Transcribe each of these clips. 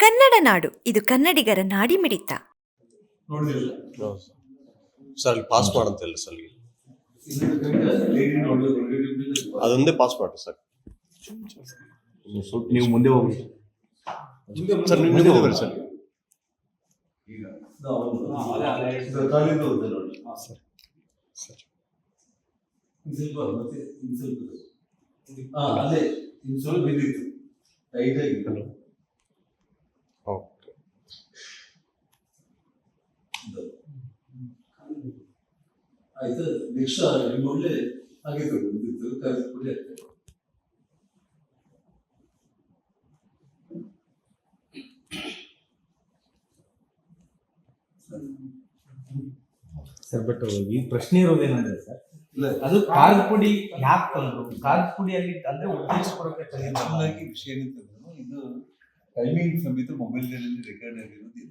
ಕನ್ನಡ ನಾಡು. ಇದು ಕನ್ನಡಿಗರ ನಾಡಿ ಮಿಡಿತ. ಸರ್. ಸರ್ ಅದೊಂದೇ ಪಾಸ್ ಮಾಡಿ ಸರ್ ಸ್ವಲ್ಪ ನೀವು ಮುಂದೆ ಹೋಗಿ ಸರ್. ನೀವು ಮುಂದೆ ಹೋಗ್ರಿ. ಸರ್ ಅದೇ ಸ್ವಲ್ಪ ಬಿದ್ದಿತ್ತು ಟೈಟ್ ಆಗಿ ಆಯ್ತು ನೆಕ್ಸ್ಟ್ ಒಳ್ಳೆ ಆಗಿದ್ದು ಬಿದ್ದಿತ್ತು ಕರೆಸ್ಬಿಡಿ ಆಗ್ತದೆ ಸರ್ ಬಟ್ ಈ ಪ್ರಶ್ನೆ ಇರೋದೇನಂದ್ರೆ ಸರ್ ಅದು ಖಾರದ ಪುಡಿ ಯಾಕೆ ತಂದ್ರು ಖಾರದ ಪುಡಿಯಲ್ಲಿ ಅಂದ್ರೆ ಉದ್ದೇಶಪೂರ್ವಕ ಚೆನ್ನಾಗಿ ವಿಷಯ ಏನಂತಂದ್ರೆ ಇದು ಟೈಮಿಂಗ್ ಸಮೇತ ಮೊಬೈಲ್ ರೆಕಾರ್ಡ್ ಆಗಿರೋದು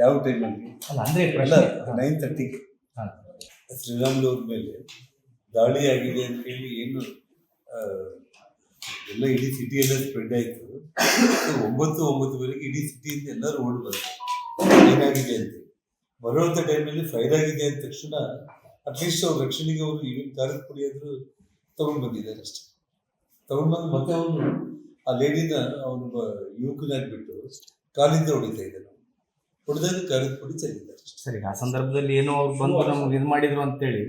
ಯಾವ ಟೈಮಲ್ಲಿ ಅಲ್ಲ ಅಂದ್ರೆ ನೈನ್ ತರ್ಟಿಗೆ ಹಾ. ಶ್ರೀರಾಮ್ಲು ಮೇಲೆ ದಾಳಿ ಆಗಿದೆ ಅಂತ ಹೇಳಿ ಏನು ಎಲ್ಲ ಇಡೀ ಸಿಟಿಯೆಲ್ಲ ಸ್ಪ್ರೆಡ್ ಆಯಿತು. ಒಂಬತ್ತು ಒಂಬತ್ತುವರೆಗೆ ಇಡೀ ಸಿಟಿಯಿಂದ ಎಲ್ಲರೂ ಓಡ್ ಬರ್ತಾರೆ ಏನಾಗಿದೆ ಅಂತ ಬರುವಂಥ ಟೈಮಲ್ಲಿ ಫೈರ್ ಆಗಿದೆ ಅಂದ ತಕ್ಷಣ ಅಟ್ಲೀಸ್ಟ್ ಅವ್ರ ರಕ್ಷಣೆಗೆ ಅವರು ಇವನ್ ಖಾರದ ಪುಡಿ ಆದರೂ ತಗೊಂಡು ಅಷ್ಟೇ. ತಗೊಂಡ್ ಬಂದು ಮತ್ತೆ ಅವನು ಆ ಲೇಡಿನ ಅವನು ಯುವಕನಾಗ್ಬಿಟ್ಟು ಕಾಲಿಂದ ಹೊಡಿತಾ ಇದ್ದಾನೆ. ಕರೆದು ಚೆಲ್ಲಿದ್ದಾರೆ ಸರಿ ಆ ಸಂದರ್ಭದಲ್ಲಿ ಏನೋ ಅವ್ರು ಬಂದು ನಮ್ಗೆ ಇದು ಮಾಡಿದ್ರು ಅಂತೇಳಿ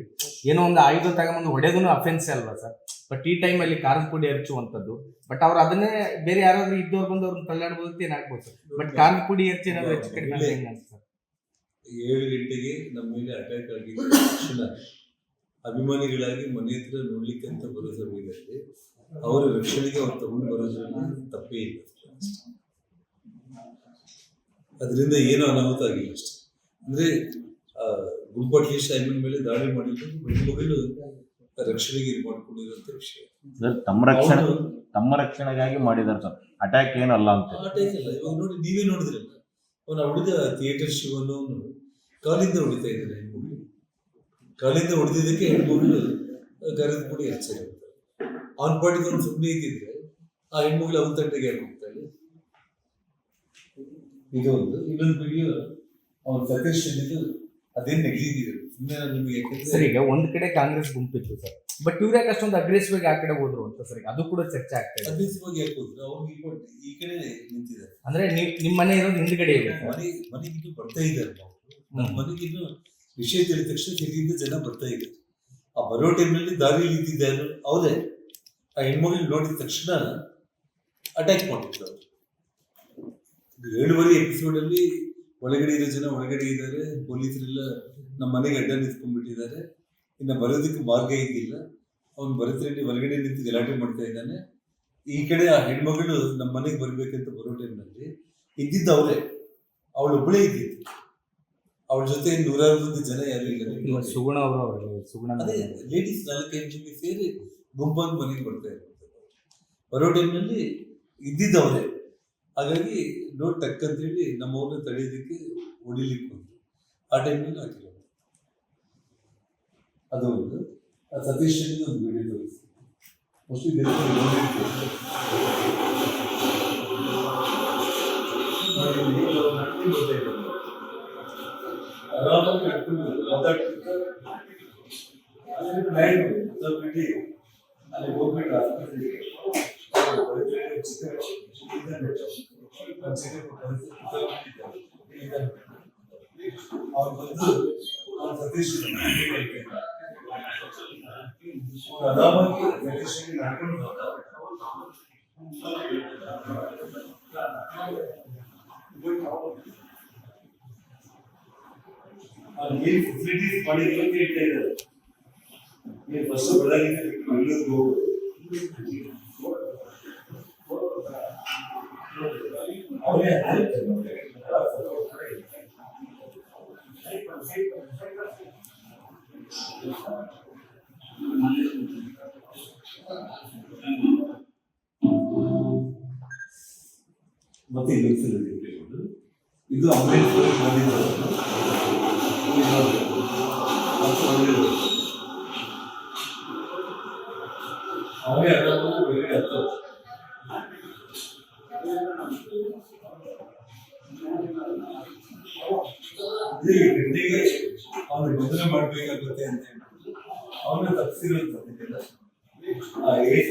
ಏನೋ ಒಂದು ಆಯುಧ ತಗೊಂಬಂದು ಹೊಡೆದೂ ಅಫೆನ್ಸ್ ಅಲ್ವಾ ಸರ್ ಬಟ್ ಈ ಟೈಮ್ ಅಲ್ಲಿ ಕಾರದ ಪುಡಿ ಹಚ್ಚುವಂಥದ್ದು ಬಟ್ ಅವ್ರು ಅದನ್ನೇ ಬೇರೆ ಯಾರಾದ್ರೂ ಇದ್ದವ್ರು ಬಂದು ಅವ್ರನ್ನ ತಳ್ಳಾಡ್ಬೋದು ಏನಾಗ್ಬೋದು ಸರ್ ಬಟ್ ಕಾರದ ಪುಡಿ ಹಚ್ಚಿ ಏನಾದ್ರು ಹೆಚ್ಚು ಕಡಿಮೆ ಅಂತ ಸರ್ ಏಳು ಗಂಟೆಗೆ ನಮ್ಮ ಮೇಲೆ ಅಟ್ಯಾಕ್ ಆಗಿದ್ದ ತಕ್ಷಣ ಅಭಿಮಾನಿಗಳಾಗಿ ಮನೆ ಹತ್ರ ನೋಡ್ಲಿಕ್ಕೆ ಅಂತ ಬರೋ ಸಮಯದಲ್ಲಿ ಅವರ ರಕ್ಷಣೆಗೆ ಅವ್ರು ತಗೊಂಡು ಬರೋದ್ರಲ್ಲಿ ತಪ್ಪೇ ಇಲ್ಲ ಅದರಿಂದ ಏನೂ ಅನಾಹುತ ಆಗಿಲ್ಲ ಅಷ್ಟೇ. ಅಂದ್ರೆ ಆ, ಗುಂಪಟ್ಲಿ ಸೈಮನ್ ಮೇಲೆ ದಾಳಿ ಮಾಡಿದ್ರು ರಕ್ಷಣೆಗೆ ಇದು ಮಾಡ್ಕೊಂಡಿರುವಂತ ವಿಷಯ. ತಮ್ಮ ರಕ್ಷಣೆ ತಮ್ಮ ರಕ್ಷಣೆಗಾಗಿ ಮಾಡಿದಾರೆ ಸರ್. ಅಟ್ಯಾಕ್ ಏನಲ್ಲ ಅಂತ. ಅಟ್ಯಾಕ್ ಇಲ್ಲ. ಅಲ್ಲ ಇವಾಗ ನೋಡಿ ನೀವೇ ನೋಡಿದ್ರಲ್ಲ ಅವನ ಹುಡುಗ ಥಿಯೇಟರ್ ಶಿವನು ಅವನು ಕಾಲಿಂದ ಹೊಡಿತಾ ಇದ್ದಾನೆ ಹೆಣ್ಮಗಳು. ಕಾಲಿಂದ ಹೊಡೆದಿದ್ದಕ್ಕೆ ಹೆಣ್ಮಗಳು ಕರೆದು ಕೂಡ ಹಚ್ಚಿರ್ತಾರೆ ಅವನ ಪಾಟಿಗೆ ಅವ್ನು ಸುಮ್ಮನೆ ಇದ್ದಿದ್ರೆ ಆ ಹೆಣ್ಮಗಳು ಅವನ ತಂಟೆಗೆ ಯಾಕೆ ಹೋಗ್ತಾಳೆ ಇದು ಒಂದು. ಇನ್ನೊಂದು ವಿಡಿಯೋ ಅವ್ರ ಸತೀಶ್ ಇದು ಅದೇ ನೆಗೆದಿದ್ದೀವಿ ಸುಮ್ಮನೆ ನಿಮಗೆ ಸರ್ ಈಗ ಒಂದ್ ಕಡೆ ಕಾಂಗ್ರೆಸ್ ಗುಂಪಿತ್ತು ಸರ್. ಬಟ್ ಇವ್ರ ಯಾಕೆ ಅಷ್ಟೊಂದು ಅಗ್ರೆಸಿವ್ ಆಗಿ ಆ ಕಡೆ ಹೋದ್ರು ಅಂತ ಸರಿ ಅದು ಕೂಡ ಚರ್ಚೆ ಆಗ್ತದೆ ಅಗ್ರೆಸಿವ್ ಯಾಕೆ ಹೋದ್ರು? ಅವ್ನು ಈ ಕಡೆ ನಿಂತಿದ್ದಾರೆ. ಅಂದ್ರೆ ನಿಮ್ಮ ನಿಮ್ ಮನೆ ಇರೋದು ಹಿಂದ್ಗಡೆ ಇದೆ ಮನೆ ಮನೆಗಿನ್ನು ಬರ್ತಾ ಇದ್ದಾರೆ ನಾವು ನಮ್ಮ ಮನೆಗಿನ್ನು ವಿಷಯ ತಿಳಿದ ತಕ್ಷಣ ಸಿಟಿಯಿಂದ ಜನ ಬರ್ತಾ ಇದ್ದಾರೆ. ಆ ಬರೋ ಟೈಮ್ನಲ್ಲಿ ದಾರಿಯಲ್ಲಿ ಇದ್ದಿದ್ದಾರೆ ಅವರೇ. ಆ ಹೆಣ್ಮಗಳು ನೋಡಿದ ತಕ್ಷಣ ಅಟ್ಯಾಕ್ ಮಾಡಿದ್ರು ಅವರು. ಏಳುವರೆ ಎಪಿಸೋಡ್ ಅಲ್ಲಿ ಒಳಗಡೆ ಇರೋ ಜನ ಒಳಗಡೆ ಇದ್ದಾರೆ ಪೊಲೀಸರೆಲ್ಲ ನಮ್ಮ ಮನೆಗೆ ಅಡ್ಡ ನಿಂತ್ಕೊಂಡ್ಬಿಟ್ಟಿದ್ದಾರೆ. ಇನ್ನು ಬರೋದಕ್ಕೆ ಮಾರ್ಗ ಇದ್ದಿಲ್ಲ ಅವ್ನು ಭರತ್ರೆಡ್ಡಿ ಹೊರಗಡೆ ನಿಂತು ಗಲಾಟೆ ಮಾಡ್ತಾ ಇದ್ದಾನೆ. ಈ ಕಡೆ ಆ ಹೆಣ್ಮಗಳು ನಮ್ಮ ಮನೆಗೆ ಬರ್ಬೇಕಂತ ಬರೋ ಟೈಮ್ನಲ್ಲಿ ಇದ್ದಿದ್ದು ಅವಳೇ ಅವಳೊಬ್ಬಳೇ ಇದ್ದಿದ್ದು. ಅವಳ ಜೊತೆ ನೂರಾರು ಮಂದಿ ಜನ ಯಾರು ಇಲ್ಲ. ಸುಗುಣ ಅವರು ಸುಗುಣ ಅದೇ ಲೇಡೀಸ್ ನಾಲ್ಕೈದು ಜನ ಸೇರಿ ಗುಂಪಾಗಿ ಮನೆಗೆ ಬರ್ತಾ ಇರ್ತಾರೆ ಬರೋ ಟೈಮ್ನಲ್ಲಿ ಇದ್ದಿದ್ದು ಅವರೇ ಹಾಗಾಗಿ ಟಕ್ ಅಂತ ಹೇಳಿ ನಮ್ಮವ್ರನ್ನ ತಡೆಯೋದಕ್ಕೆ ಹೊಡಿಲಿಕ್ಕೆ ಬಂತು ಆ ಟೈಮಲ್ಲಿ ಹಾಕಿಲ್ಲ ಅದು ಒಂದು. ಸತೀಶ್ ಒಂದು ವಿಡಿಯೋ ತೋರಿಸ್ತೀನಿ ಅಲ್ಲಿ ಹೋಗ್ಬಿಟ್ಟು ಅವ್ರು ಬಂದು ಅವ್ರು ಸತೀಶ್ ಅವ್ರು ಆರಾಮಾಗಿ ಸತೀಶ್ ನಡ್ಕೊಂಡು ಅಲ್ಲಿ ಏನ್ ಫೆಸಿಲಿಟೀಸ್ ಮಾಡಿದ್ರು ಅಂತ ಹೇಳ್ತಾ ಇದ್ದಾರೆ ನೀವು ಫಸ್ಟ್ ಬೆಳಗ್ಗೆ ಬೆಂಗಳೂರಿಗೆ ಹೋಗು ಅವರೇ ಮತ್ತೆ ಇನ್ನೊಂದ್ಸಲ ಇದು ಅಂಬೇಡ್ಕರ್ ಬಂದಿದ್ದು ಅವೇ ಅದಾದ್ಮೇಲೆ ಬೇರೆ ಹತ್ತು ಅದೇ ಈ ಗಂಟೆಗೆ ಅವನು ಮದುವೆ ಮಾಡ್ಬೇಕಾಗುತ್ತೆ ಅಂತ ಹೇಳ್ಬಿಟ್ಟು. ಅವನ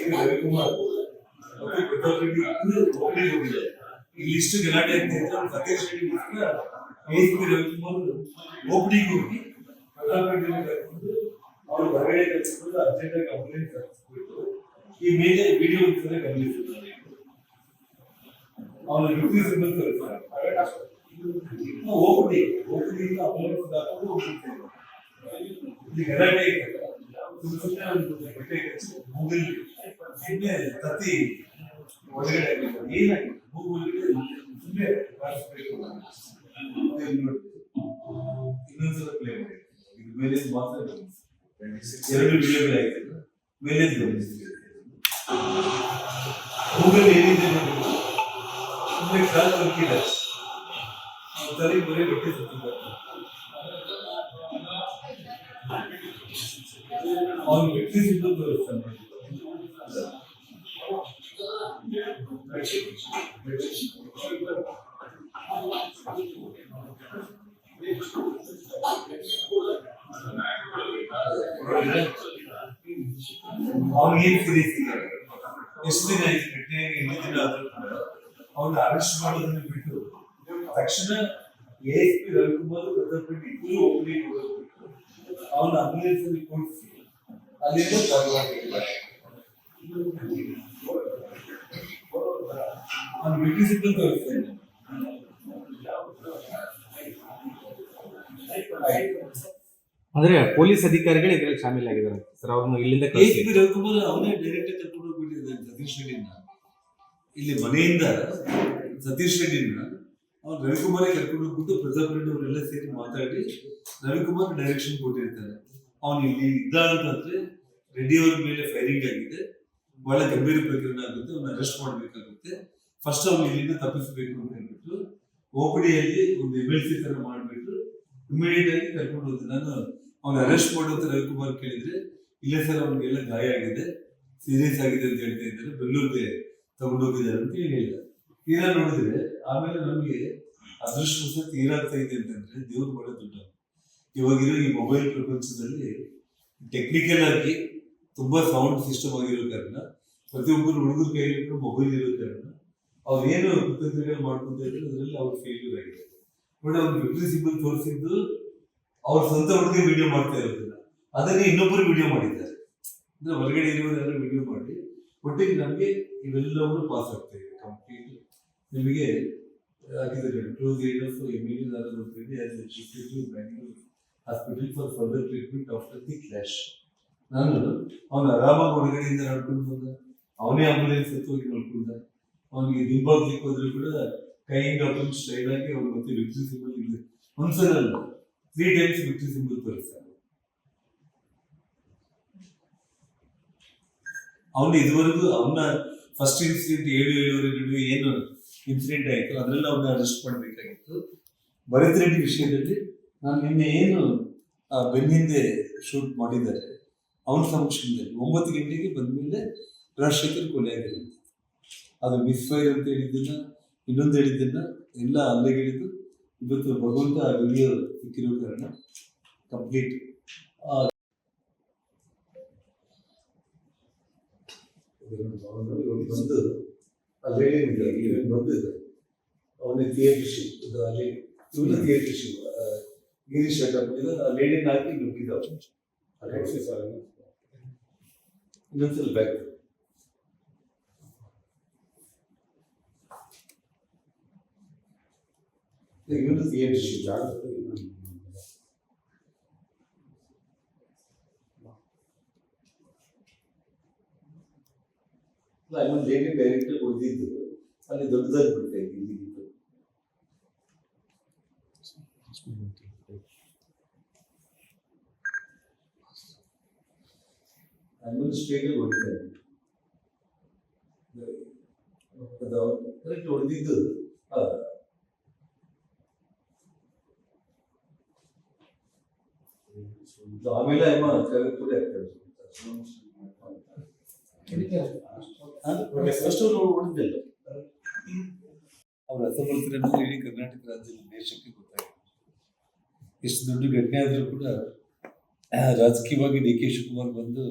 ಪಿ ರವಿಕುಮಾರ್ ಪ್ರತಾಪ್ ರೆಡ್ಡಿ ಇಬ್ರು ಒಬ್ಬರಿಗೆ ಹೋಗಿದ್ದಾರೆ ಇಲ್ಲಿ ಇಷ್ಟು ಗಲಾಟೆ ಆಗ್ತಿದ್ರೆ ಸತೀಶ್ ರೆಡ್ಡಿ ಎಸ್ ಪಿ ರವಿಕುಮಾರ್ ಓಪಡಿಗೆ ಹೋಗಿ ಪ್ರತಾಪ್ ಅವ್ರು ಹೊರಗಡೆ ಕರ್ಕೊಂಡು ಅರ್ಜೆಂಟ್ ಅಂಬುಲೆನ್ಸ್ ಕರ್ಸ್ಬಿಟ್ಟು ಈ ಮೇಲೆ ವಿಡಿಯೋ ಒಂದ್ಸಲ ಗಮನಿಸಿದ್ದಾರೆ. ಅವನ ಯುಕ್ತಿ ಸಿಬ್ಬಲ್ ತೋರಿಸ್ತಾರೆ ಹೋಗ್ಬಿಡಿ ಹೋಗ್ಬಿಡಿ ಅಂಬುಲೆನ್ಸ್ ಹಾಕೊಂಡು ಇತ್ತಲ್ಲ, ಸುಮ್ಮನೆ ತತ್ತಿ ಒಳಗಡೆ ಏನಾಗಿ. ಅದೇ ಇಲ್ಲಿ ನೋಡಿ. ಇನ್ನೊಂದ್ಸಲ ಪ್ಲೇ ಮಾಡಿ. ಇದು ಮೇಲೆ ಮಾತ್ರ ಎರಡು ಎರಡು ವಿಡಿಯೋಗಳಾಯ್ತಲ್ಲ ಮೇಲೆ ಗೂಗಲ್ ಏನಿದೆ ನೋಡಿ. ಸುಮ್ಮನೆ ಕಾಲು ತಲುಪಿಲ್ಲ ತಲೆ ಬರೀ ಬಟ್ಟೆ ಸುತ್ತಿದ್ದಾರೆ ಅವ್ನು ವ್ಯಕ್ತಿ ಸಿದ್ದು ತೋರಿಸ್ತಾನೆ ಅವ್ನಿಗೇನು ಸೀರಿಯಸ್ ಇದೆ ಎಷ್ಟು ದಿನ ಆಯ್ತು ಘಟನೆಯಾಗಿ ಎಂಟು ದಿನ ಆದ್ರೂ ಕೂಡ ಅವ್ನ ಅರೆಸ್ಟ್ ಮಾಡೋದನ್ನ ಬಿಟ್ಟು ತಕ್ಷಣ A S P Ravikumar Pratap Reddy ಇಬ್ಬರು ಕೊಡಬೇಕು ಅವನ ಅಂಬುಲೆನ್ಸ್ ಅಲ್ಲಿ ಕೂಡಿಸಿ ಅಲ್ಲಿಂದ ಕಾರವಾರ ಅವ್ನು ಬಿಟ್ಟಿಸಿದ್ದು ತೋರಿಸ್ತೇನೆ ಅಂದ್ರೆ ಪೊಲೀಸ್ ಅಧಿಕಾರಿಗಳು ಇದರಲ್ಲಿ ಶಾಮೀಲಾಗಿದ್ದಾರೆ ಸರ್ ಅವ್ರನ್ನ ಇಲ್ಲಿಂದ ಕಳಿಸಿ. ರವಿಕುಮಾರ್ ಅವನೇ ಡೈರೆಕ್ಟ್ ಕರ್ಕೊಂಡು ಹೋಗ್ಬಿಟ್ಟಿದ್ದಾನೆ ಸತೀಶ್ ರೆಡ್ಡಿನ. ಇಲ್ಲಿ ಮನೆಯಿಂದ ಸತೀಶ್ ರೆಡ್ಡಿನ ಅವ್ನು ರವಿಕುಮಾರೇ ಕರ್ಕೊಂಡು ಹೋಗ್ಬಿಟ್ಟು ಪ್ರತಾಪ್ ರೆಡ್ಡಿ ಅವರೆಲ್ಲ ಸೇರಿ ಮಾತಾಡಿ ರವಿಕುಮಾರ್ ಡೈರೆಕ್ಷನ್ ಕೊಟ್ಟಿರ್ತಾರೆ. ಅವನು ಇಲ್ಲಿ ಇದ್ದ ಅಂತಂದ್ರೆ ರೆಡ್ಡಿ ಅವ್ರ ಮೇಲೆ ಫೈರಿಂಗ್ ಆಗಿದೆ. ಬಹಳ ಗಂಭೀರ ಪ್ರಕರಣ ಆಗುತ್ತೆ, ಅವ್ನ ಅರೆಸ್ಟ್ ಮಾಡಬೇಕಾಗುತ್ತೆ. ಫಸ್ಟ್ ಅವ್ನು ಇಲ್ಲಿಂದ ತಪ್ಪಿಸಬೇಕು ಅಂತ ಹೇಳ್ಬಿಟ್ಟು ಓಪಡಿಯಲ್ಲಿ ಒಂದು ಎಂ ಎಲ್ ಸಿ ತರ ಮಾಡ್ಬಿಟ್ಟು ಇಮಿಡಿಯೇಟ್ ಆಗಿ ಕರ್ಕೊಂಡು ಹೋದ ನಾನು ಅವ್ನ ಅರೆಸ್ಟ್ ಮಾಡುವಂತ ರವಿಕುಮಾರ್ ಕೇಳಿದ್ರೆ, ಇಲ್ಲ ಸರ್ ಅವ್ನಿಗೆಲ್ಲ ಗಾಯ ಆಗಿದೆ. ಸೀರಿಯಸ್ ಆಗಿದೆ ಅಂತ ಹೇಳ್ತಾ ಇದ್ದಾರೆ. ಬೆಂಗಳೂರಿಗೆ ತಗೊಂಡೋಗಿದ್ದಾರೆ ಅಂತ ಹೇಳಿ ಹೇಳಿದ ತೀರಾ ನೋಡಿದ್ರೆ, ಆಮೇಲೆ ನಮಗೆ ಅದೃಷ್ಟ ತೀರಾಗ್ತಾ ಇದೆ ಅಂತಂದ್ರೆ ದೇವ್ರು ಬಹಳ ದೊಡ್ಡ ಇವಾಗಿರೋ ಈ ಮೊಬೈಲ್ ಪ್ರಪಂಚದಲ್ಲಿ ಟೆಕ್ನಿಕಲ್ ಆಗಿ ತುಂಬಾ ಸೌಂಡ್ ಸಿಸ್ಟಮ್ ಆಗಿರೋ ಕಾರಣ, ಪ್ರತಿಯೊಬ್ಬರು ಹುಡುಗರ ಕೈಯಲ್ಲಿ ಮೊಬೈಲ್ ಇರೋ ಕಾರಣ ಅವ್ರೇನು ಏನು ಕೃತಜ್ಞತೆಗಳು ಮಾಡ್ಕೊಂತ ಇದ್ದಾರೆ ಅದರಲ್ಲಿ ಅವ್ರು ಫೇಲ್ಯೂರ್ ಆಗಿದೆ. ಬಟ್ ಅವ್ರು ವಿಕ್ಟ್ರಿ ಸಿಂಬಲ್ ತೋರಿಸಿದ್ದು, ಅವ್ರ ಸ್ವಂತ ಹುಡುಗಿ ವಿಡಿಯೋ ಮಾಡ್ತಾ ಇರೋದಿಲ್ಲ. ಅದನ್ನೇ ಇನ್ನೊಬ್ಬರು ವಿಡಿಯೋ ಮಾಡಿದ್ದಾರೆ. ಅಂದ್ರೆ ಹೊರಗಡೆ ಇರೋರೆಲ್ಲ ವಿಡಿಯೋ ಮಾಡಿ, ಒಟ್ಟಿಗೆ ನಮಗೆ ಇವೆಲ್ಲವನ್ನು ಪಾಸ್ ಆಗ್ತಾ ಇದೆ. ನಿಮಗೆ ಹಾಕಿದ್ದಾರೆ ಟೂ ಏಡ್ ಆಫ್ ಎಮಿಲಿ ನೋಡ್ತೀವಿ as shifted to Bangalore hospital for further treatment after the clash ನಾನು ಅವನು ಆರಾಮಾಗಿ ಹೊರಗಡೆಯಿಂದ ನಡ್ಕೊಂಡು ಬಂದ ಅವನೇ ಆಂಬುಲೆನ್ಸ್ ಹತ್ತು ಹೋಗಿ ನೋಡ್ಕೊಂಡ ಅವನಿಗೆ ದಿಂಬಾಗ್ಲಿಕ್ಕೆ ಹೋದ್ರೆ ಕೂಡ ಕೈಯಿಂದ ಒಂದು ಸ್ಟ್ರೈಡ್ ಆಗಿ ಅವ್ರ ಮತ್ತೆ ವಿಕ್ಟ್ರಿ ಸಿಂಬಲ್ ಇದೆ ಒಂದ್ಸಲ ತ್ರೀ ಟೈಮ್ಸ್ ವಿಕ್ಟ್ರಿ ಸಿಂಬಲ್ ತೋರಿಸ್ತಾರೆ ಅವನು ಇದುವರೆಗೂ ಅವನ ಫಸ್ಟ್ ಇನ್ಸಿಡೆಂಟ್ ಏಳು ಏಳುವರೆ ನಡುವೆ ಏನು ಇನ್ಸಿಡೆಂಟ್ ಆಯಿತು, ಅದರಲ್ಲಿ ಅವ್ರನ್ನ ಅರೆಸ್ಟ್ ಮಾಡಬೇಕಾಗಿತ್ತು. ಭರತ್ ರೆಡ್ಡಿ ವಿಷಯದಲ್ಲಿ ನಾನು ನಿನ್ನೆ ಏನು ಬೆನ್ನಿಂದೆ ಶೂಟ್ ಮಾಡಿದ್ದಾರೆ. ಅವನ ಸಮಕ್ಷಮದಲ್ಲಿ ಒಂಬತ್ತು ಗಂಟೆಗೆ ಬಂದ್ಮೇಲೆ ರಾಜಶೇಖರ್ ಕೊಲೆ ಆಗಿರುತ್ತೆ ಅದು ಮಿಸ್ ಫೈರ್ ಅಂತ ಹೇಳಿದ್ದನ್ನ, ಇನ್ನೊಂದು ಹೇಳಿದ್ದನ್ನ ಎಲ್ಲ ಅಲ್ಲಿಗಿಳಿದು ಇವತ್ತು ಭಗವಂತ ವಿಡಿಯೋ ಸಿಕ್ಕಿರೋ ಕಾರಣ ಕಂಪ್ಲೀಟ್ ಬಂದು ಅಲ್ಲೇ ಇವನ್ ಬಂದು ಅವನಿಗೆ ಥಿಯೇಟರ್ ಶಿವ್ ಇದು ಅಲ್ಲಿ ಇವನು ಥಿಯೇಟರ್ ಶಿವ್ ಗಿರೀಶ್ ಶೆಟ್ಟಪ್ಪ ಇದು ಆ ಲೇಡಿನ ಹಾಕಿ ನುಗ್ಗಿದ್ದವ ಇನ್ನೊಂದ್ಸಲ ಬ್ಯಾಕ್ ಇವನು ಥಿಯೇಟರ್ ಶಿವ್ ಅಲ್ಲಿ ಲೇಡಿ ಡೈರೆಕ್ಟ್ ಉಳಿದಿದ್ದು, ಅಲ್ಲಿ ದೊಡ್ಡದಾಗಿ ಬಿಡ್ತಾ ಇತ್ತು ಇಲ್ಲಿಗಿತ್ತು ಆಮೇಲೆ ಸ್ಟ್ರೇಟ್ ಆಗಿ ಹೊಡಿತಾ ಇತ್ತು ಅದು ಕರೆಕ್ಟ್ ಹೊಡೆದಿದ್ದು ಇದು ಆಮೇಲೆ ಅಮ್ಮ ಕರೆಕ್ಟ್ ಕೂಡ ಅವರು ಅಸಮರ್ಥರನ್ನು ಇಡೀ ಕರ್ನಾಟಕ ರಾಜ್ಯದ ದೇಶಕ್ಕೆ ಗೊತ್ತಾಗಿದೆ ಎಷ್ಟು ದೊಡ್ಡ ಘಟನೆ ಆದರೂ ಕೂಡ ರಾಜಕೀಯವಾಗಿ ಡಿ ಕೆ ಶಿವಕುಮಾರ್ ಬಂದು